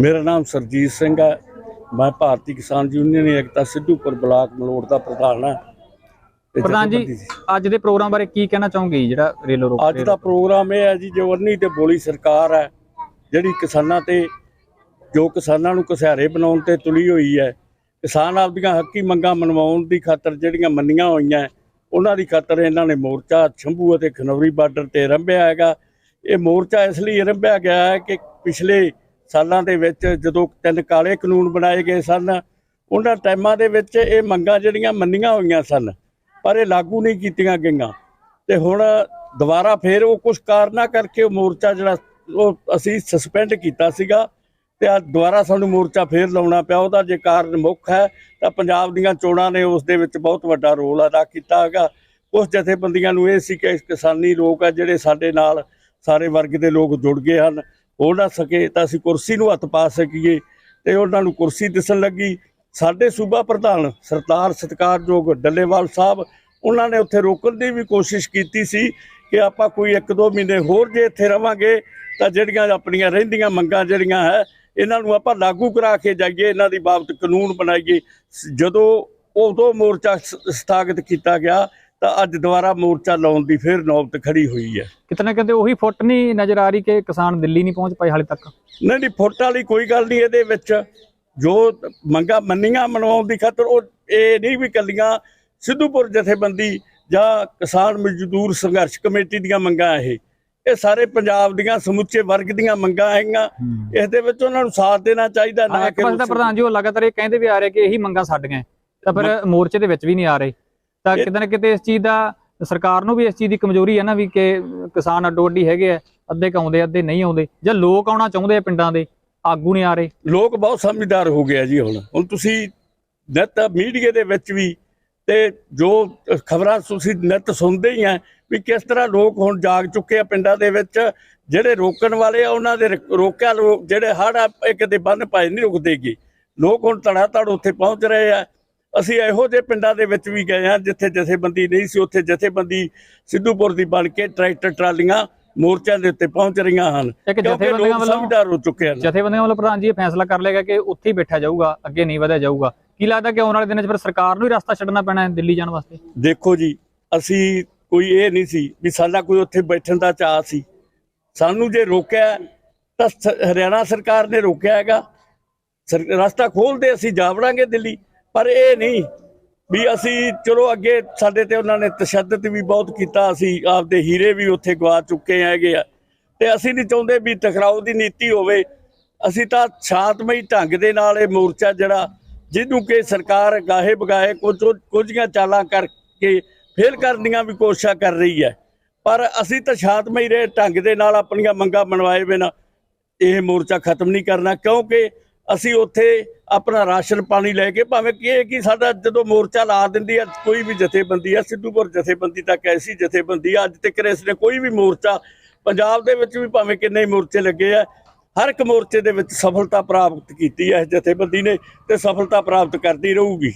ਮੇਰਾ ਨਾਮ ਸਰਜੀਤ ਸਿੰਘ ਹੈ। ਮੈਂ ਭਾਰਤੀ ਕਿਸਾਨ ਯੂਨੀਅਨ ਏਕਤਾ ਸਿੱਧੂਪੁਰ ਬਲਾਕ ਮਲੋੜ ਦਾ ਪ੍ਰਧਾਨ ਹਾਂ। ਤੇ ਪ੍ਰਧਾਨ ਜੀ ਜਥੇਬੰਦੀ- ਅੱਜ ਦੇ ਪ੍ਰੋਗਰਾਮ ਬਾਰੇ ਕੀ ਕਹਿਣਾ ਚਾਹੋਗੇ ਜੀ, ਜਿਹੜਾ ਰੇਲੋ ਰੋਕ ਅੱਜ ਦਾ ਪ੍ਰੋਗਰਾਮ ਇਹ ਹੈ ਜੀ ਜੋ ਅੰਨੀ ਤੇ ਬੋਲੀ ਸਰਕਾਰ ਹੈ ਜਿਹੜੀ ਕਿਸਾਨਾਂ ਤੇ ਜੋ ਕਿਸਾਨਾਂ ਨੂੰ ਕਸਿਆਰੇ ਬਣਾਉਣ ਤੇ ਤੁਲੀ ਹੋਈ ਹੈ ਕਿਸਾਨ ਆਪਦੀਆਂ ਹੱਕੀ ਮੰਗਾਂ ਮਨਵਾਉਣ ਦੀ ਖਾਤਰ ਜਿਹੜੀਆਂ ਮੰਨੀਆਂ ਹੋਈਆਂ ਉਹਨਾਂ ਦੀ ਖਾਤਰ ਇਹਨਾਂ ਨੇ ਮੋਰਚਾ ਛੰਭੂ ਅਤੇ ਖਨੌਰੀ ਬਾਰਡਰ ਤੇ ਰੰਭਿਆ ਹੈਗਾ। ਇਹ ਮੋਰਚਾ ਇਸ ਲਈ ਰੰਭਿਆ ਗਿਆ ਹੈ ਕਿ ਪਿਛਲੇ ਸਾਲਾਂ ਦੇ ਵਿੱਚ ਜਦੋਂ ਤਿੰਨ ਕਾਲੇ ਕਾਨੂੰਨ ਬਣਾਏ ਗਏ ਸਨ, ਉਹਨਾਂ ਟਾਈਮਾਂ ਦੇ ਵਿੱਚ ਇਹ ਮੰਗਾਂ ਜਿਹੜੀਆਂ ਮੰਨੀਆਂ ਹੋਈਆਂ ਸਨ, ਪਰ ਇਹ ਲਾਗੂ ਨਹੀਂ ਕੀਤੀਆਂ ਗਈਆਂ। ਤੇ ਹੁਣ ਦੁਬਾਰਾ ਫੇਰ ਉਹ ਕੁਝ ਕਾਰਨਾਂ ਕਰਕੇ ਉਹ ਮੋਰਚਾ ਜਿਹੜਾ, ਉਹ ਅਸੀਂ ਸਸਪੈਂਡ ਕੀਤਾ ਸੀਗਾ ਤੇ ਅੱਜ ਦੁਬਾਰਾ ਸਾਨੂੰ ਮੋਰਚਾ ਫੇਰ ਲਾਉਣਾ ਪਿਆ। ਉਹਦਾ ਜੇ ਕਾਰਨ ਮੁੱਖ ਹੈ, ਤਾਂ ਪੰਜਾਬ ਦੀਆਂ ਚੋਣਾਂ ਨੇ ਉਸ ਦੇ ਵਿੱਚ ਬਹੁਤ ਵੱਡਾ ਰੋਲ ਅਦਾ ਕੀਤਾ ਹੈਗਾ। ਉਸ ਜਥੇਬੰਦੀਆਂ ਨੂੰ ਇਹ ਸੀ ਕਿ ਕਿਸਾਨੀ ਲੋਕ ਆ ਜਿਹੜੇ ਸਾਡੇ ਨਾਲ, ਸਾਰੇ ਵਰਗ ਦੇ ਲੋਕ ਜੁੜ ਗਏ ਹਨ। ਹੋ ਨਾ ਸਕੇ ਤਾਂ ਅਸੀਂ ਕੁਰਸੀ ਨੂੰ ਹੱਥ ਪਾ ਸਕੀਏ ਤੇ ਉਹਨਾਂ ਨੂੰ ਕੁਰਸੀ ਦਿਸਣ ਲੱਗੀ। ਸਾਡੇ ਸੂਬਾ ਪ੍ਰਧਾਨ ਸਰਦਾਰ ਸਤਿਕਾਰਯੋਗ ਡੱਲੇਵਾਲ ਸਾਹਿਬ, ਉਹਨਾਂ ਨੇ ਉੱਥੇ ਰੋਕਣ ਦੀ ਵੀ ਕੋਸ਼ਿਸ਼ ਕੀਤੀ ਸੀ ਕਿ ਆਪਾਂ ਕੋਈ ਇੱਕ ਦੋ ਮਹੀਨੇ ਹੋਰ ਜੇ ਇੱਥੇ ਰਵਾਂਗੇ ਤਾਂ ਜਿਹੜੀਆਂ ਆਪਣੀਆਂ ਰਹਿੰਦੀਆਂ ਮੰਗਾਂ ਜਿਹੜੀਆਂ ਹੈ, ਇਹਨਾਂ ਨੂੰ ਆਪਾਂ ਲਾਗੂ ਕਰਾ ਕੇ ਜਾਈਏ, ਇਹਨਾਂ ਦੀ ਬਾਬਤ ਕਾਨੂੰਨ ਬਣਾਈਏ। ਜਦੋਂ ਉਦੋਂ ਮੋਰਚਾ ਸ- ਸਥਾਗਤ ਕੀਤਾ ਗਿਆ ਤਾਂ ਅੱਜ ਦੁਬਾਰਾ ਮੋਰਚਾ ਲਾਉਣ ਦੀ ਫਿਰ ਨੌਬਤ ਖੜੀ ਹੋਈ ਹੈ। ਕਿਤੇ ਨਾ ਕਿਤੇ ਉਹੀ ਫੁੱਟ ਨਹੀਂ ਨਜ਼ਰ ਆ ਰਹੀ ਕਿ ਕਿਸਾਨ ਦਿੱਲੀ ਨਹੀਂ ਪਹੁੰਚ ਪਾਏ ਹਾਲੇ ਤੱਕ? ਨਹੀਂ ਨਹੀਂ ਫੁੱਟ ਵਾਲੀ ਕੋਈ ਗੱਲ ਨਹੀਂ ਇਹਦੇ ਵਿੱਚ। ਜੋ ਮੰਗਾਂ ਮੰਨੀਆਂ ਮਨਵਾਉਣ ਦੀ ਖਾਤਰ ਉਹ ਇਹ ਨਹੀਂ ਵੀ ਕੱਲੀਆਂ ਸਿੱਧੂਪੁਰ ਜਥੇਬੰਦੀ ਜਾਂ ਕਿਸਾਨ ਮਜ਼ਦੂਰ ਸੰਘਰਸ਼ ਕਮੇਟੀ ਦੀਆਂ ਮੰਗਾਂ ਇਹ। ਇਹ ਸਾਰੇ ਪੰਜਾਬ ਦੀਆਂ ਸਮੁੱਚੇ ਵਰਗ ਦੀਆਂ ਮੰਗਾਂ ਹੈਗੀਆਂ। ਇਸ ਦੇ ਵਿੱਚ ਉਹਨਾਂ ਨੂੰ ਸਾਥ ਦੇਣਾ ਚਾਹੀਦਾ ਨਾ ਤਾਂ ਪ੍ਰਧਾਨ ਜੀ ਉਹ ਲਗਾਤਾਰ ਇਹ ਕਹਿੰਦੇ ਵੀ ਆ ਰਹੇ ਕਿ ਇਹੀ ਮੰਗਾਂ ਸਾਡੀਆਂ। ਤਾਂ ਫਿਰ ਮੋਰਚੇ ਦੇ ਵਿੱਚ ਵੀ ਨਹੀਂ ਆ ਰਹੇ। ਤਾਂ ਕਿਤੇ ਨਾ ਕਿਤੇ ਇਸ ਚੀਜ਼ ਦਾ ਸਰਕਾਰ ਨੂੰ ਵੀ ਇਸ ਚੀਜ਼ ਦੀ ਕਮਜ਼ੋਰੀ ਹੈ ਨਾ ਵੀ ਕਿ ਕਿਸਾਨ ਅੱਡੋ ਅੱਡੀ ਹੈਗੇ ਆ ਅੱਧੇ ਕੁ ਆਉਂਦੇ ਅੱਧੇ ਨਹੀਂ ਆਉਂਦੇ ਜਾਂ ਲੋਕ ਆਉਣਾ ਚਾਹੁੰਦੇ ਆ ਪਿੰਡਾਂ ਦੇ ਆਗੂ ਨਹੀਂ ਆ ਰਹੇ। ਲੋਕ ਬਹੁਤ ਸਮਝਦਾਰ ਹੋ ਗਏ ਆ ਜੀ ਹੁਣ। ਹੁਣ ਤੁਸੀਂ ਨਿੱਤ ਮੀਡੀਆ ਦੇ ਵਿੱਚ ਵੀ ਤੇ ਜੋ ਖਬਰਾਂ ਤੁਸੀਂ ਨਿੱਤ ਸੁਣਦੇ ਹੀ ਆ ਵੀ ਕਿਸ ਤਰ੍ਹਾਂ ਲੋਕ ਹੁਣ ਜਾਗ ਚੁੱਕੇ ਆ ਪਿੰਡਾਂ ਦੇ ਵਿੱਚ ਜਿਹੜੇ ਰੋਕਣ ਵਾਲੇ ਆ ਉਹਨਾਂ ਦੇ ਰੋਕਿਆ ਲੋਕ ਜਿਹੜੇ ਹੜ ਆ ਕਿਤੇ ਬੰਨ ਪਾਏ ਨਹੀਂ ਰੁਕਦੇਗੇ। ਲੋਕ ਹੁਣ ਧੜਾ ਧੜ ਉੱਥੇ ਪਹੁੰਚ ਰਹੇ ਆ। ਅਸੀਂ ਇਹੋ ਜਿਹੇ ਪਿੰਡਾਂ ਦੇ ਵਿੱਚ ਵੀ ਗਏ ਆ ਜਿੱਥੇ ਜਥੇਬੰਦੀ ਨਹੀਂ ਸੀ ਉੱਥੇ ਜਥੇਬੰਦੀ ਸਿੱਧੂਪੁਰ ਦੀ ਬਣ ਕੇ ਟਰੈਕਟਰ ਟਰਾਲੀਆਂ ਮੋਰਚਿਆਂ ਦੇ ਉੱਤੇ ਪਹੁੰਚ ਰਹੀਆਂ ਹਨ ਕਿਉਂਕਿ ਜਥੇਬੰਦੀਆਂ ਲੋਕ ਵੱਲੋਂ ਸਮਝਦਾਰ ਹੋ ਚੁੱਕੇ ਹਨ। ਜਥੇਬੰਦੀਆਂ ਵੱਲੋਂ ਪ੍ਰਧਾਨ ਜੀ ਇਹ ਫੈਸਲਾ ਕਰ ਲਿਆ ਗਿਆ ਕਿ ਉੱਥੇ ਹੀ ਬੈਠਾ ਜਾਊਗਾ ਅੱਗੇ ਨਹੀਂ ਵਧਿਆ ਜਾਊਗਾ। ਕੀ ਲੱਗਦਾ ਕਿ ਆਉਣ ਵਾਲੇ ਦਿਨਾਂ 'ਚ ਫਿਰ ਸਰਕਾਰ ਨੂੰ ਹੀ ਰਸਤਾ ਛੱਡਣਾ ਪੈਣਾ ਹੈ ਦਿੱਲੀ ਜਾਣ ਵਾਸਤੇ? ਦੇਖੋ ਜੀ ਅਸੀਂ ਕੋਈ ਇਹ ਨਹੀਂ ਸੀ ਵੀ ਸਾਡਾ ਕੋਈ ਉੱਥੇ ਬੈਠਣ ਦਾ ਚਾਅ ਸੀ। ਸਾਨੂੰ ਜੇ ਰੋਕਿਆ ਤਾਂ ਹਰਿਆਣਾ ਸਰਕਾਰ ਨੇ ਰੋਕਿਆ ਹੈਗਾ। ਰਸਤਾ ਖੋਲਦੇ ਅਸੀਂ ਜਾ ਵੜਾਂਗੇ ਦਿੱਲੀ। ਪਰ ਇਹ ਨਹੀਂ ਵੀ ਅਸੀਂ ਚਲੋ ਅੱਗੇ ਸਾਡੇ ਤੇ ਉਹਨਾਂ ਨੇ ਤਸ਼ੱਦਦ ਵੀ ਬਹੁਤ ਕੀਤਾ, ਅਸੀਂ ਆਪਦੇ ਹੀਰੇ ਵੀ ਉੱਥੇ ਗਵਾ ਚੁੱਕੇ ਹੈਗੇ ਆ। ਤੇ ਅਸੀਂ ਨਹੀਂ ਚਾਹੁੰਦੇ ਵੀ ਟਕਰਾਓ ਦੀ ਨੀਤੀ ਹੋਵੇ। ਅਸੀਂ ਤਾਂ ਸ਼ਾਂਤਮਈ ਢੰਗ ਦੇ ਨਾਲ ਇਹ ਮੋਰਚਾ ਜਿਹੜਾ ਜਿਹਨੂੰ ਕਿ ਸਰਕਾਰ ਗਾਹੇ ਬਗਾਏ ਕੁਝ ਕੁਝੀਆਂ ਚਾਲਾਂ ਕਰਕੇ ਫੇਲ ਕਰਨ ਦੀਆਂ ਵੀ ਕੋਸ਼ਿਸ਼ਾਂ ਕਰ ਰਹੀ ਹੈ। ਪਰ ਅਸੀਂ ਤਾਂ ਸ਼ਾਂਤਮਈ ਰਹੇ ਢੰਗ ਦੇ ਨਾਲ ਆਪਣੀਆਂ ਮੰਗਾਂ ਮਨਵਾਏ ਬਿਨਾਂ ਇਹ ਮੋਰਚਾ ਖਤਮ ਨਹੀਂ ਕਰਨਾ, ਕਿਉਂਕਿ ਅਸੀਂ ਉੱਥੇ ਆਪਣਾ ਰਾਸ਼ਨ ਪਾਣੀ ਲੈ ਕੇ ਭਾਵੇਂ ਕਿ ਇਹ ਕਿ ਸਾਡਾ ਜਦੋਂ ਮੋਰਚਾ ਲਾ ਦਿੰਦੀ ਹੈ ਕੋਈ ਵੀ ਜਥੇਬੰਦੀ ਹੈ ਸਿੱਧੂਪੁਰ ਜਥੇਬੰਦੀ ਤੱਕ ਐਸੀ ਜਥੇਬੰਦੀ ਆ, ਅੱਜ ਤੱਕ ਇਸ ਨੇ ਕੋਈ ਵੀ ਮੋਰਚਾ ਪੰਜਾਬ ਦੇ ਵਿੱਚ ਵੀ ਭਾਵੇਂ ਕਿੰਨੇ ਮੋਰਚੇ ਲੱਗੇ ਆ ਹਰ ਇੱਕ ਮੋਰਚੇ ਦੇ ਵਿੱਚ ਸਫਲਤਾ ਪ੍ਰਾਪਤ ਕੀਤੀ ਹੈ ਇਸ ਜਥੇਬੰਦੀ ਨੇ ਤੇ ਸਫਲਤਾ ਪ੍ਰਾਪਤ ਕਰਦੀ ਰਹੂਗੀ।